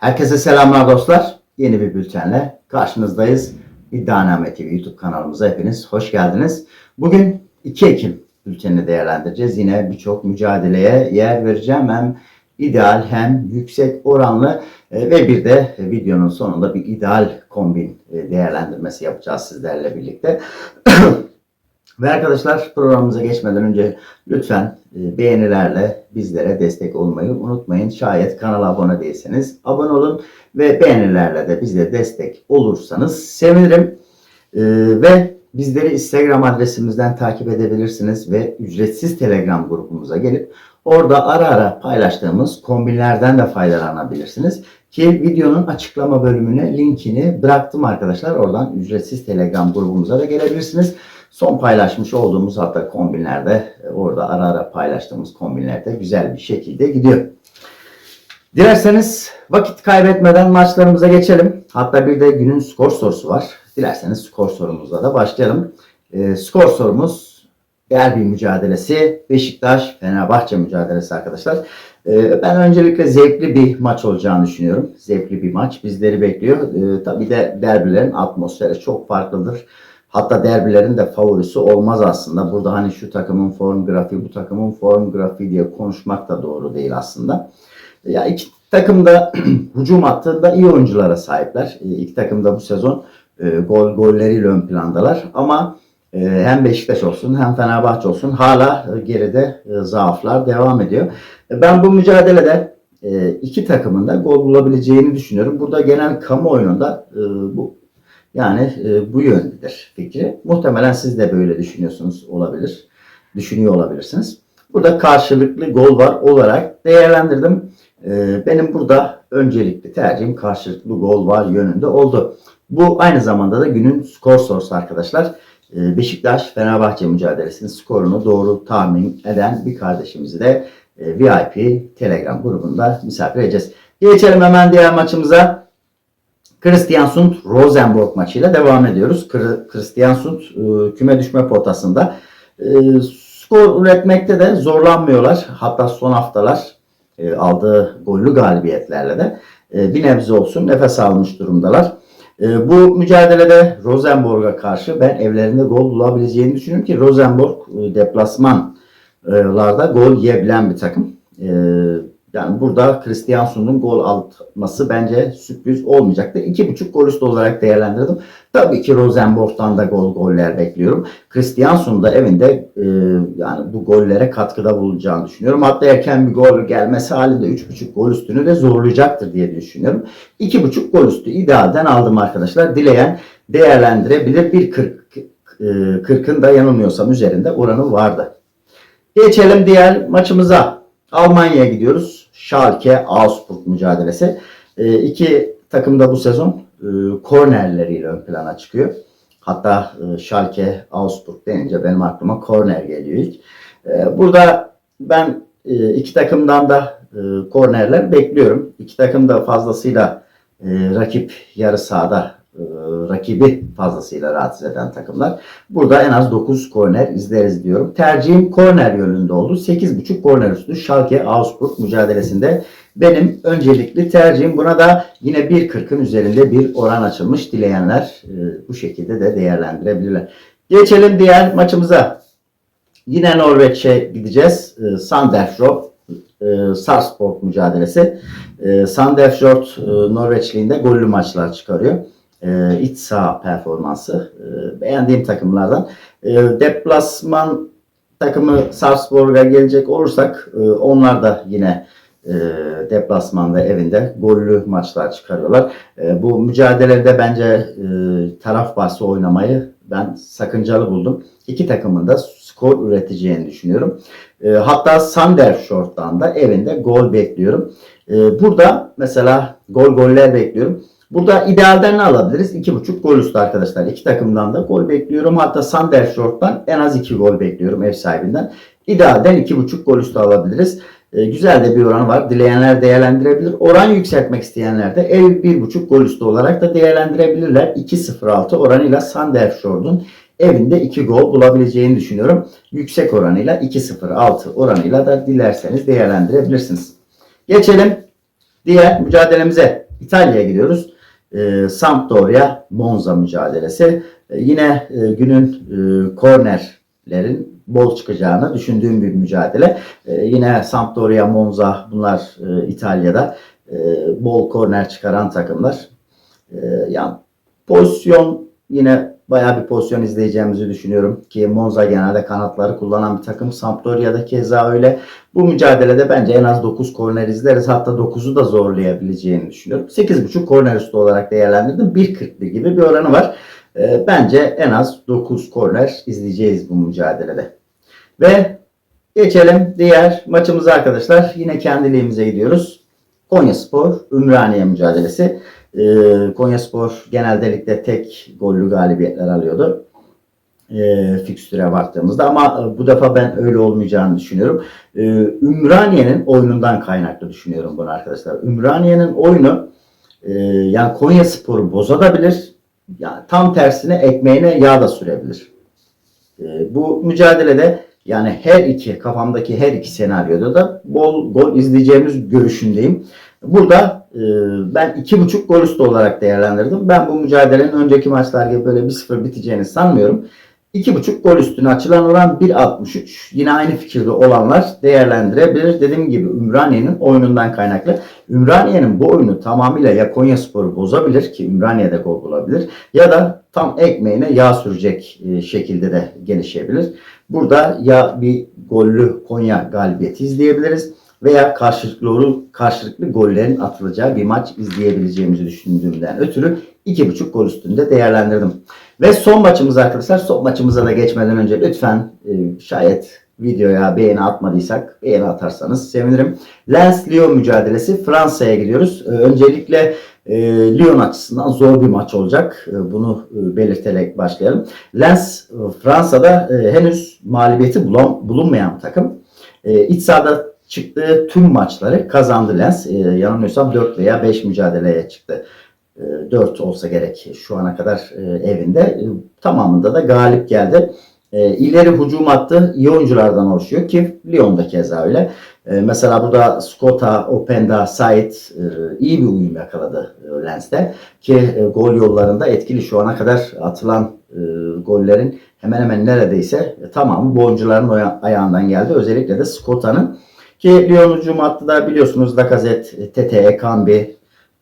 Herkese selamlar dostlar. Yeni bir bültenle karşınızdayız. İddianame TV YouTube kanalımıza hepiniz hoş geldiniz. Bugün 2 Ekim bültenini değerlendireceğiz. Yine birçok mücadeleye yer vereceğim. Hem ideal hem yüksek oranlı e, ve bir de videonun sonunda bir ideal kombin e, değerlendirmesi yapacağız sizlerle birlikte. Ve arkadaşlar programımıza geçmeden önce lütfen e, beğenilerle bizlere destek olmayı unutmayın. Şayet kanala abone değilseniz abone olun ve beğenilerle de bize destek olursanız sevinirim. E, Ve bizleri Instagram adresimizden takip edebilirsiniz ve ücretsiz Telegram grubumuza gelip orada ara ara paylaştığımız kombinlerden de faydalanabilirsiniz. Ki videonun açıklama bölümüne linkini bıraktım arkadaşlar. Oradan ücretsiz Telegram grubumuza da gelebilirsiniz. Son paylaşmış olduğumuz hatta kombinlerde e, orada ara ara paylaştığımız kombinlerde güzel bir şekilde gidiyor. Dilerseniz vakit kaybetmeden maçlarımıza geçelim. Hatta bir de günün skor sorusu var. Dilerseniz skor sorumuzla da başlayalım. E, skor sorumuz derbi mücadelesi Beşiktaş Fenerbahçe mücadelesi arkadaşlar. E, ben öncelikle zevkli bir maç olacağını düşünüyorum. Zevkli bir maç bizleri bekliyor. E, tabii de derbilerin atmosferi çok farklıdır. Hatta derbilerin de favorisi olmaz aslında. Burada hani şu takımın form grafiği, bu takımın form grafiği diye konuşmak da doğru değil aslında. Ya iki takım da hücum hattında iyi oyunculara sahipler. E, İki takım da bu sezon e, gol golleriyle ön plandalar. Ama e, hem Beşiktaş olsun hem Fenerbahçe olsun hala e, geride e, zaaflar devam ediyor. E, Ben bu mücadelede e, iki takımın da gol bulabileceğini düşünüyorum. Burada genel kamuoyunda e, bu yani e, bu yöndedir fikri. Muhtemelen siz de böyle düşünüyorsunuz olabilir. Düşünüyor olabilirsiniz. Burada karşılıklı gol var olarak değerlendirdim. E, benim burada öncelikli tercihim karşılıklı gol var yönünde oldu. Bu aynı zamanda da günün skor sorusu arkadaşlar. E, Beşiktaş Fenerbahçe mücadelesinin skorunu doğru tahmin eden bir kardeşimizi de e, VIP Telegram grubunda misafir edeceğiz. Geçelim hemen diğer maçımıza. Kristiansund Rosenborg maçıyla devam ediyoruz. Kr- Kristiansund e, küme düşme potasında. E, skor üretmekte de zorlanmıyorlar. Hatta son haftalar e, aldığı gollü galibiyetlerle de bir nebze olsun nefes almış durumdalar. Bu mücadelede Rosenborg'a karşı ben evlerinde gol bulabileceğini düşünüyorum ki Rosenborg deplasmanlarda gol yiyebilen bir takım. Yani burada Kristiansun'un gol atması bence sürpriz olmayacaktır. 2.5 gol üstü olarak değerlendirdim. Tabii ki Rosenborg'dan da gol goller bekliyorum. Kristiansun da evinde e, yani bu gollere katkıda bulunacağını düşünüyorum. Hatta erken bir gol gelmesi halinde 3.5 gol üstünü de zorlayacaktır diye düşünüyorum. 2.5 gol üstü idealden aldım arkadaşlar. Dileyen değerlendirebilir. 1.40 e, 40'ın da yanılmıyorsam üzerinde oranı vardı. Geçelim diğer maçımıza. Almanya'ya gidiyoruz. Schalke Augsburg mücadelesi. E, iki takım da bu sezon e, kornerleriyle ön plana çıkıyor. Hatta e, Schalke Augsburg denince benim aklıma korner geliyor ilk. E, burada ben e, iki takımdan da e, kornerler bekliyorum. İki takım da fazlasıyla e, rakip yarı sahada e, rakibi fazlasıyla rahatsız eden takımlar. Burada en az 9 korner izleriz diyorum. Tercihim korner yönünde oldu. 8.5 korner üstü Schalke Augsburg mücadelesinde benim öncelikli tercihim. Buna da yine 1.40'ın üzerinde bir oran açılmış. Dileyenler e, bu şekilde de değerlendirebilirler. Geçelim diğer maçımıza. Yine Norveç'e gideceğiz. E, Sandefjord e, Sarpsborg mücadelesi. E, Sandefjord e, Norveçliğinde gollü maçlar çıkarıyor e, iç saha performansı e, beğendiğim takımlardan. E, deplasman takımı Sarpsborg'a gelecek olursak e, onlar da yine e, deplasmanda evinde gollü maçlar çıkarıyorlar. E, bu mücadelede bence e, taraf bahsi oynamayı ben sakıncalı buldum. İki takımın da skor üreteceğini düşünüyorum. E, hatta Sandershort'tan da evinde gol bekliyorum. E, burada mesela gol goller bekliyorum. Burada idealden ne alabiliriz? 2.5 gol üstü arkadaşlar. İki takımdan da gol bekliyorum. Hatta Sandershort'tan en az 2 gol bekliyorum ev sahibinden. İdealden 2.5 gol üstü alabiliriz. E, güzel de bir oran var. Dileyenler değerlendirebilir. Oran yükseltmek isteyenler de ev 1.5 gol üstü olarak da değerlendirebilirler. 2.06 oranıyla Sandershort'un evinde 2 gol bulabileceğini düşünüyorum. Yüksek oranıyla 2.06 oranıyla da dilerseniz değerlendirebilirsiniz. Geçelim diğer mücadelemize. İtalya'ya gidiyoruz. E, Sampdoria Monza mücadelesi. E, yine e, günün e, kornerlerin bol çıkacağını düşündüğüm bir mücadele. E, yine Sampdoria Monza bunlar e, İtalya'da e, bol korner çıkaran takımlar. E, yani pozisyon yine bayağı bir pozisyon izleyeceğimizi düşünüyorum ki Monza genelde kanatları kullanan bir takım. Sampdoria'da keza öyle. Bu mücadelede bence en az 9 korner izleriz. Hatta 9'u da zorlayabileceğini düşünüyorum. 8.5 korner üstü olarak değerlendirdim. 1.41 gibi bir oranı var. Ee, bence en az 9 korner izleyeceğiz bu mücadelede. Ve geçelim diğer maçımıza arkadaşlar. Yine kendiliğimize gidiyoruz. Konya Spor Ümraniye mücadelesi. Ee, Konya Spor genelde ligde tek gollü galibiyetler alıyordu. E, fikstüre baktığımızda ama e, bu defa ben öyle olmayacağını düşünüyorum. Ee, Ümraniye'nin oyunundan kaynaklı düşünüyorum bunu arkadaşlar. Ümraniye'nin oyunu e, yani Konya Spor'u bozabilir. Yani tam tersine ekmeğine yağ da sürebilir. E, bu mücadelede yani her iki kafamdaki her iki senaryoda da bol gol izleyeceğimiz görüşündeyim. Burada e, ben iki buçuk gol üstü olarak değerlendirdim. Ben bu mücadelenin önceki maçlar gibi böyle 1-0 biteceğini sanmıyorum. 2.5 gol üstüne açılan oran 1.63. Yine aynı fikirde olanlar değerlendirebilir. Dediğim gibi Ümraniye'nin oyunundan kaynaklı. Ümraniye'nin bu oyunu tamamıyla ya Konya Sporu bozabilir ki Ümraniye'de gol bulabilir ya da tam ekmeğine yağ sürecek e, şekilde de gelişebilir. Burada ya bir gollü Konya galibiyeti izleyebiliriz veya karşılıklı karşılıklı gollerin atılacağı bir maç izleyebileceğimizi düşündüğümden ötürü 2.5 gol üstünde değerlendirdim. Ve son maçımız arkadaşlar. Son maçımıza da geçmeden önce lütfen e, şayet videoya beğeni atmadıysak beğeni atarsanız sevinirim. Lens-Lyon mücadelesi Fransa'ya gidiyoruz. E, öncelikle e, Lyon açısından zor bir maç olacak. Bunu belirterek başlayalım. Lens Fransa'da henüz mağlubiyeti bulunmayan takım. E, sahada çıktığı tüm maçları kazandı Lens. E, yanılmıyorsam 4 veya 5 mücadeleye çıktı. 4 olsa gerek şu ana kadar e, evinde. E, tamamında da galip geldi. E, ileri hücum attı. iyi oyunculardan oluşuyor ki Lyon'da keza öyle. Mesela burada Scotta, Openda, Said iyi bir uyum yakaladı Lens'te. Ki gol yollarında etkili şu ana kadar atılan gollerin hemen hemen neredeyse tamamı bu oyuncuların ayağından geldi. Özellikle de Scotta'nın ki Lyon hücum hattı da biliyorsunuz Lacazette, Tete, Kambi,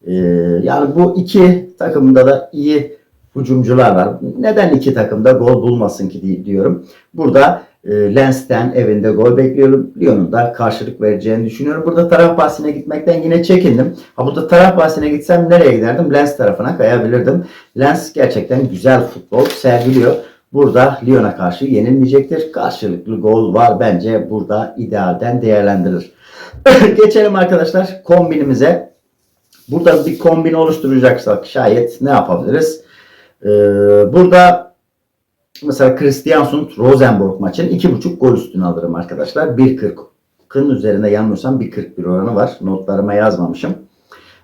ee, yani bu iki takımda da iyi hücumcular var. Neden iki takımda gol bulmasın ki diyorum. Burada e, Lens'ten evinde gol bekliyorum. Lyon'un da karşılık vereceğini düşünüyorum. Burada taraf bahsine gitmekten yine çekindim. Ha burada taraf bahsine gitsem nereye giderdim? Lens tarafına kayabilirdim. Lens gerçekten güzel futbol sergiliyor. Burada Lyon'a karşı yenilmeyecektir. Karşılıklı gol var. Bence burada idealden değerlendirilir. Geçelim arkadaşlar kombinimize. Burada bir kombin oluşturacaksak şayet ne yapabiliriz? Ee, burada mesela Christiansund Rosenborg maçın 2.5 gol üstüne alırım arkadaşlar. 1.40'ın üzerinde yanmıyorsam 1.41 oranı var. Notlarıma yazmamışım.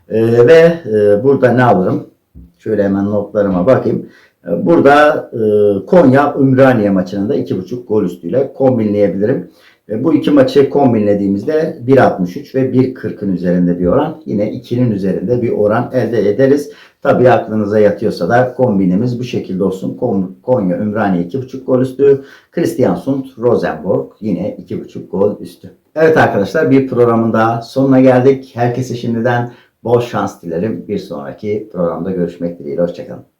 Ee, ve e, burada ne alırım? Şöyle hemen notlarıma bakayım. Ee, burada e, Konya Ümraniye maçını da 2.5 gol üstüyle kombinleyebilirim. Bu iki maçı kombinlediğimizde 1.63 ve 1.40'ın üzerinde bir oran. Yine 2'nin üzerinde bir oran elde ederiz. Tabii aklınıza yatıyorsa da kombinimiz bu şekilde olsun. Konya Ümraniye 2.5 gol üstü. Christiansund Rosenborg yine 2.5 gol üstü. Evet arkadaşlar bir programın daha sonuna geldik. Herkese şimdiden bol şans dilerim. Bir sonraki programda görüşmek dileğiyle. Hoşçakalın.